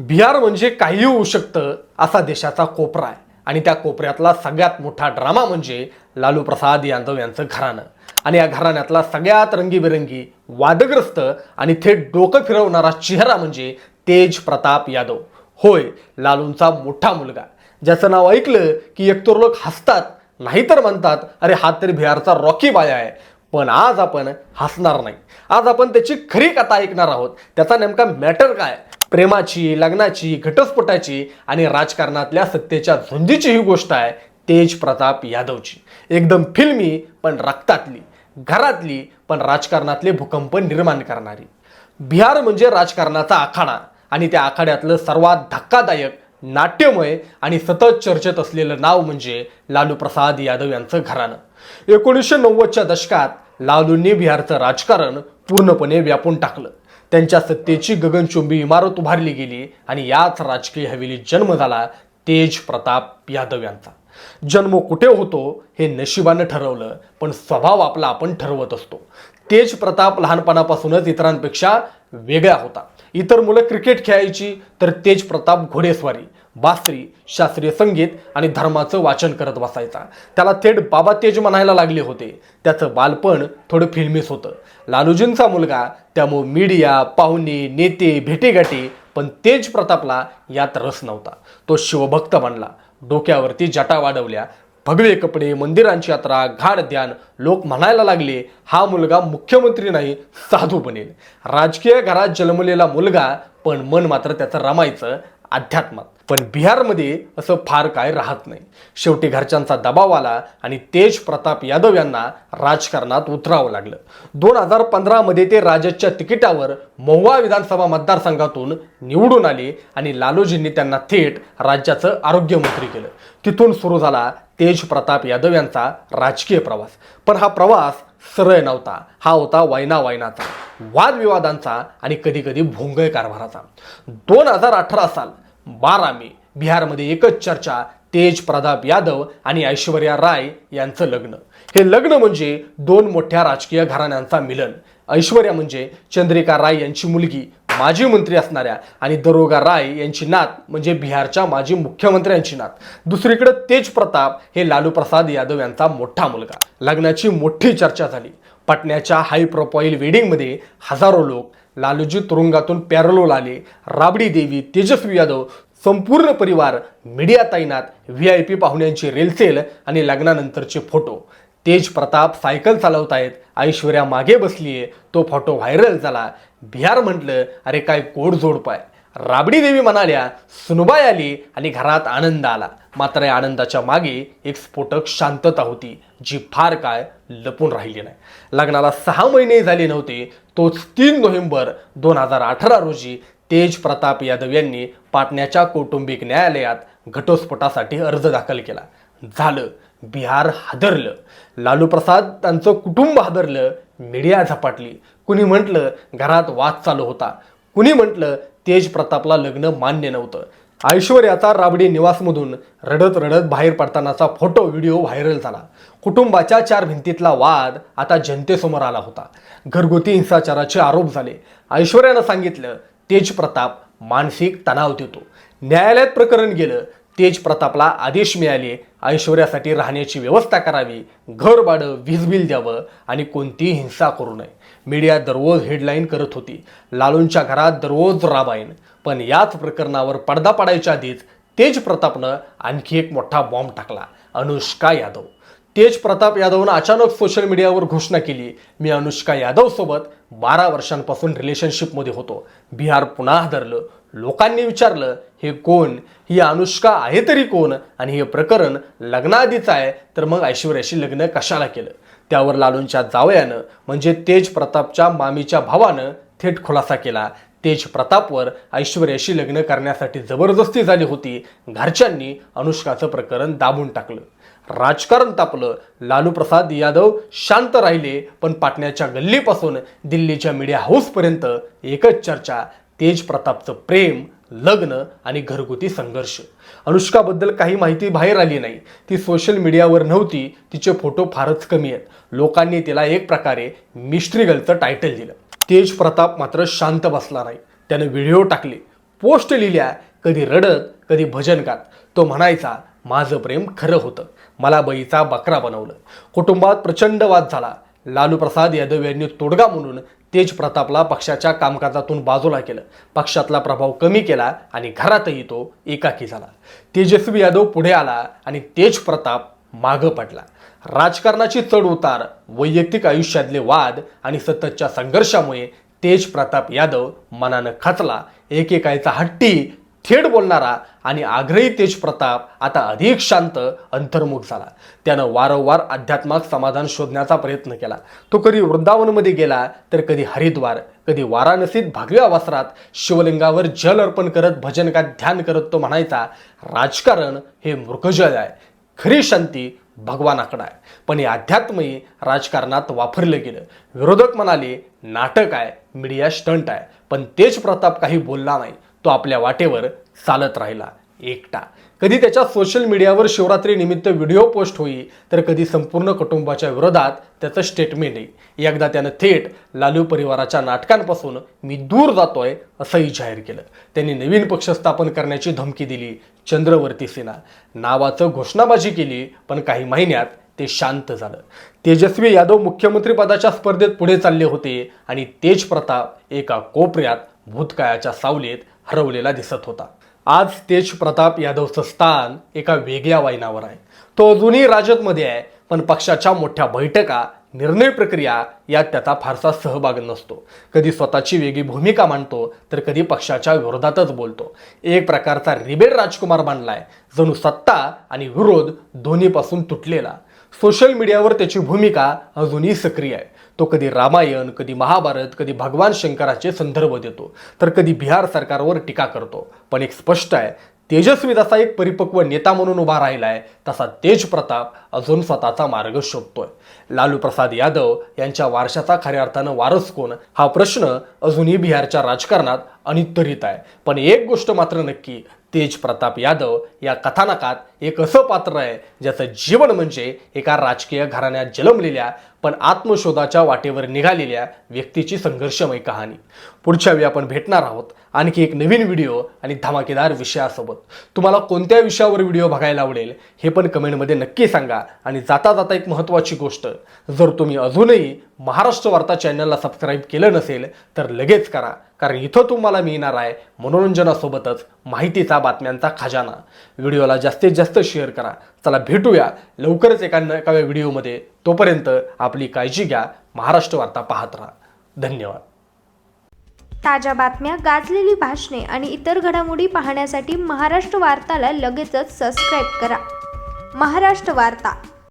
बिहार म्हणजे काही होऊ शकतं असा देशाचा कोपरा आहे. आणि त्या कोपऱ्यातला सगळ्यात मोठा ड्रामा म्हणजे लालू प्रसाद यादव यांचं घराणं. आणि या घराण्यातला सगळ्यात रंगीबेरंगी वादग्रस्त आणि थेट डोकं फिरवणारा चेहरा म्हणजे तेज प्रताप यादव. होय लालूंचा मोठा मुलगा. ज्याचं नाव ऐकलं की एकतर लोक हसतात नाहीतर म्हणतात अरे हा तरी बिहारचा रॉकी बाया आहे. पण आज आपण हसणार नाही. आज आपण त्याची खरी कथा ऐकणार आहोत. त्याचा नेमका मॅटर काय? प्रेमाची लग्नाची घटस्फोटाची आणि राजकारणातल्या सत्तेच्या झुंजीची ही गोष्ट आहे तेज प्रताप यादवची. एकदम फिल्मी पण रक्तातली. घरातली पण राजकारणातले भूकंप निर्माण करणारी. बिहार म्हणजे राजकारणाचा आखाडा आणि त्या आखाड्यातलं सर्वात धक्कादायक नाट्यमय आणि सतत चर्चेत असलेलं नाव म्हणजे लालू प्रसाद यादव यांचं घराणं. एकोणीसशे नव्वदच्या दशकात लालूंनी बिहारचं राजकारण पूर्णपणे व्यापून टाकलं. त्यांच्या सत्तेची गगनचुंबी इमारत उभारली गेली आणि याच राजकीय हवेलीत जन्म झाला तेज प्रताप यादव यांचा. जन्म कुठे होतो हे नशिबानं ठरवलं पण स्वभाव आपला आपण ठरवत असतो. तेज प्रताप लहानपणापासूनच इतरांपेक्षा वेगळा होता. इतर मुलं क्रिकेट खेळायची तर तेज प्रताप घोडेस्वारी बासरी शास्त्रीय संगीत आणि धर्माचं वाचन करत बसायचा. त्याला थेट बाबा तेज म्हणायला लागले होते. त्याचं बालपण थोडं फिल्मीस होतं. लालूजींचा मुलगा त्यामुळे मीडिया पाहुणे नेते भेटेगाठी पण तेज प्रतापला यात रस नव्हता. तो शिवभक्त बनला. डोक्यावरती जटा वाढवल्या. भगवे कपडे मंदिरांची यात्रा घाड ध्यान लोक म्हणायला लागले हा मुलगा मुख्यमंत्री नाही साधू बनेल. राजकीय घरात जन्मलेला मुलगा पण मन मात्र त्याचं रमायचं अध्यात्मात. पण बिहारमध्ये असं फार काय राहत नाही. शेवटी घरच्यांचा दबाव आला आणि तेज प्रताप यादव यांना राजकारणात उतरावं लागलं. दोन हजार पंधरामध्ये ते राजदच्या तिकिटावर महुवा विधानसभा मतदारसंघातून निवडून आले आणि लालूजींनी त्यांना थेट राज्याचं आरोग्यमंत्री केलं. तिथून सुरू झाला तेज प्रताप यादव यांचा राजकीय प्रवास. पण हा प्रवास सरळ नव्हता. हा होता वायना वायनाचा वादविवादांचा आणि कधीकधी भोंगळ कारभाराचा. दोन हजार अठरा साल बारा मे बिहारमध्ये एकच चर्चा तेज प्रताप यादव आणि ऐश्वर्या राय यांचं लग्न. हे लग्न म्हणजे दोन मोठ्या राजकीय घराण्यांचा मिलन. ऐश्वर्या म्हणजे चंद्रिका राय यांची मुलगी माजी मंत्री असणाऱ्या आणि दरोगा राय यांची नात म्हणजे बिहारच्या माजी मुख्यमंत्र्यांची नात. दुसरीकडे तेज प्रताप हे लालू प्रसाद यादव यांचा मोठा मुलगा. लग्नाची मोठी चर्चा झाली. पटण्याच्या हाय प्रोफाईल वेडिंगमध्ये हजारो लोक लालूजी तुरुंगातून पॅरलोल आले. राबडी देवी तेजस्वी यादव संपूर्ण परिवार मीडिया तैनात व्ही आय पी पाहुण्यांची रेलसेल आणि लग्नानंतरचे फोटो. तेज प्रताप सायकल चालवतायत ऐश्वर्या मागे बसलीये. तो फोटो व्हायरल झाला. बिहार म्हटलं अरे काय कोड जोडप आहे. राबडी देवी म्हणाल्या सुनबाई आली आणि घरात आनंद आला. मात्र या आनंदाच्या मागे एक स्फोटक शांतता होती जी फार काय लपून राहिली नाही. लग्नाला सहा महिने झाले नव्हते तोच तीन नोव्हेंबर दोन हजार अठरा रोजी तेज प्रताप यादव यांनी पाटण्याच्या कौटुंबिक न्यायालयात घटस्फोटासाठी अर्ज दाखल केला. झालं बिहार हादरलं लालू प्रसाद त्यांचं कुटुंब हादरलं मीडिया झपाटली. कुणी म्हटलं घरात वाद चालू होता. कुणी म्हटलं तेज प्रतापला लग्न मान्य नव्हतं. ऐश्वर्याचा राबडी निवासमधून रडत रडत बाहेर पडतानाचा फोटो व्हिडिओ व्हायरल झाला. कुटुंबाच्या चार भिंतीतला वाद आता जनतेसमोर आला होता. घरगुती हिंसाचाराचे आरोप झाले. ऐश्वर्यानं सांगितलं तेज प्रताप मानसिक तणाव देतो. न्यायालयात प्रकरण गेलं तेज प्रतापला आदेश मिळाले. ऐश्वर्यासाठी राहण्याची व्यवस्था करावी घर भाडं वीज बिल द्यावं आणि कोणतीही हिंसा करू नये. मीडिया दररोज हेडलाईन करत होती. लालूंच्या घरात दररोज राबाईन पण याच प्रकरणावर पडदा पडायच्या आधीच तेज प्रतापनं आणखी एक मोठा बॉम्ब टाकला. अनुष्का यादव. तेज प्रताप यादवनं अचानक सोशल मीडियावर घोषणा केली. मी अनुष्का यादवसोबत बारा वर्षांपासून रिलेशनशिपमध्ये होतो. बिहार पुन्हा हादरलं. लोकांनी विचारलं हे कोण? ही अनुष्का आहे तरी कोण? आणि हे प्रकरण लग्नाआधीचं आहे तर मग ऐश्वर्याशी लग्न कशाला केलं? त्यावर लालूंच्या जावयानं म्हणजे तेज प्रतापच्या मामीच्या भावानं थेट खुलासा केला. तेज प्रतापवर ऐश्वर्याशी लग्न करण्यासाठी जबरदस्ती झाली होती. घरच्यांनी अनुष्काचं प्रकरण दाबून टाकलं. राजकारण तापलं. लालू प्रसाद यादव शांत राहिले पण पाटण्याच्या गल्लीपासून दिल्लीच्या मीडिया हाऊसपर्यंत एकच चर्चा तेज प्रतापचं प्रेम लग्न आणि घरगुती संघर्ष. अनुष्काबद्दल काही माहिती बाहेर आली नाही. ती सोशल मीडियावर नव्हती. तिचे फोटो फारच कमी आहेत. लोकांनी तिला एक प्रकारे मिस्ट्री गर्लचं टायटल दिलं. तेज प्रताप मात्र शांत बसला नाही. त्यानं व्हिडिओ टाकले पोस्ट लिहिल्या कधी रडत कधी भजन गात. तो म्हणायचा माझं प्रेम खरं होतं. मला बईचा बकरा बनवलं. कुटुंबात प्रचंड वाद झाला. लालू प्रसाद यादव यांनी तोडगा म्हणून तेज प्रतापला पक्षाच्या कामकाजातून बाजूला केलं. पक्षातला प्रभाव कमी केला आणि घरातही तो एकाकी झाला. तेजस्वी यादव पुढे आला आणि तेज प्रताप मागं पडला. राजकारणाची चढ उतार वैयक्तिक आयुष्यातले वाद आणि सततच्या संघर्षामुळे तेज प्रताप यादव मनानं खचला. एकेकायचा हट्टी थेट बोलणारा आणि आग्रही तेज प्रताप आता अधिक शांत अंतर्मुख झाला. त्यानं वारंवार अध्यात्मात समाधान शोधण्याचा प्रयत्न केला. तो कधी वृंदावनमध्ये गेला तर कधी हरिद्वार कधी वाराणसीत भागव्या वस्त्रात शिवलिंगावर जल अर्पण करत भजन का ध्यान करत तो म्हणायचा राजकारण हे मृगजळ आहे. खरी शांती भगवानाकडं आहे. पण हे अध्यात्मही राजकारणात वापरलं गेलं. विरोधक म्हणाले नाटक आहे मीडिया स्टंट आहे. पण तेज प्रताप काही बोलला नाही तो आपल्या वाटेवर चालत राहिला एकटा. कधी त्याच्या सोशल मीडियावर शिवरात्री निमित्त व्हिडिओ पोस्ट होई तर कधी संपूर्ण कुटुंबाच्या विरोधात त्याचं स्टेटमेंट येईल एकदा त्यानं थेट लालू परिवाराच्या नाटकांपासून मी दूर जातोय असंही जाहीर केलं. त्यांनी नवीन पक्ष स्थापन करण्याची धमकी दिली चंद्रवर्ती सेना. नावाचं घोषणाबाजी केली पण काही महिन्यात ते शांत झालं. तेजस्वी यादव मुख्यमंत्रीपदाच्या स्पर्धेत पुढे चालले होते आणि तेज प्रताप एका कोपऱ्यात भूतकाळाच्या सावलीत हरवलेला दिसत होता. आज तेज प्रताप यादवचं स्थान एका वेगळ्या वाईनावर आहे. तो अजूनही राजदमध्ये आहे पण पक्षाच्या मोठ्या बैठका निर्णय प्रक्रिया यात त्याचा फारसा सहभाग नसतो. कधी स्वतःची वेगळी भूमिका मांडतो तर कधी पक्षाच्या विरोधातच बोलतो. एक प्रकारचा रिबेल राजकुमार बांधलाय जणू सत्ता आणि विरोध दोन्हीपासून तुटलेला. सोशल मीडियावर त्याची भूमिका अजूनही सक्रिय आहे. तो कधी रामायण कधी महाभारत कधी भगवान शंकराचे संदर्भ देतो. तर कधी बिहार सरकारवर टीका करतो. पण एक स्पष्ट आहे तेजस्वी जसा एक परिपक्व नेता म्हणून उभा राहिला आहे तसा तेज प्रताप अजून स्वतःचा मार्ग शोधतोय. लालू प्रसाद यादव यांच्या वारशाचा खऱ्या अर्थानं वारस कोण? हा प्रश्न अजूनही बिहारच्या राजकारणात अनित्तरित आहे. पण एक गोष्ट मात्र नक्की तेज प्रताप यादव या कथानकात एक असं पात्र आहे ज्याचं जीवन म्हणजे एका राजकीय घराण्यात जन्मलेल्या पण आत्मशोधाच्या वाटेवर निघालेल्या व्यक्तीची संघर्षमय कहाणी. पुढच्या वेळी आपण भेटणार आहोत. आणखी एक नवीन व्हिडिओ आणि धमाकेदार विषयासोबत. तुम्हाला कोणत्या विषयावर व्हिडिओ बघायला आवडेल हे पण कमेंटमध्ये नक्की सांगा. आणि जाता जाता एक महत्त्वाची गोष्ट जर तुम्ही अजूनही महाराष्ट्र वार्ता चॅनलला सबस्क्राईब केलं नसेल तर लगेच करा. कारण इथं तुम्हाला मिळणार आहे मनोरंजनासोबतच माहितीचा बातम्यांचा खजाना. व्हिडिओला जास्तीत जास्त शेअर करा. चला भेटूया लवकरच एका एका व्हिडिओमध्ये. तोपर्यंत आपली काळजी घ्या महाराष्ट्र वार्ता पाहत राहा. धन्यवाद. ताज्या बातम्या गाजलेली भाषणे आणि इतर घडामोडी पाहण्यासाठी महाराष्ट्र वार्ताला लगेचच सबस्क्राईब करा. महाराष्ट्र वार्ता.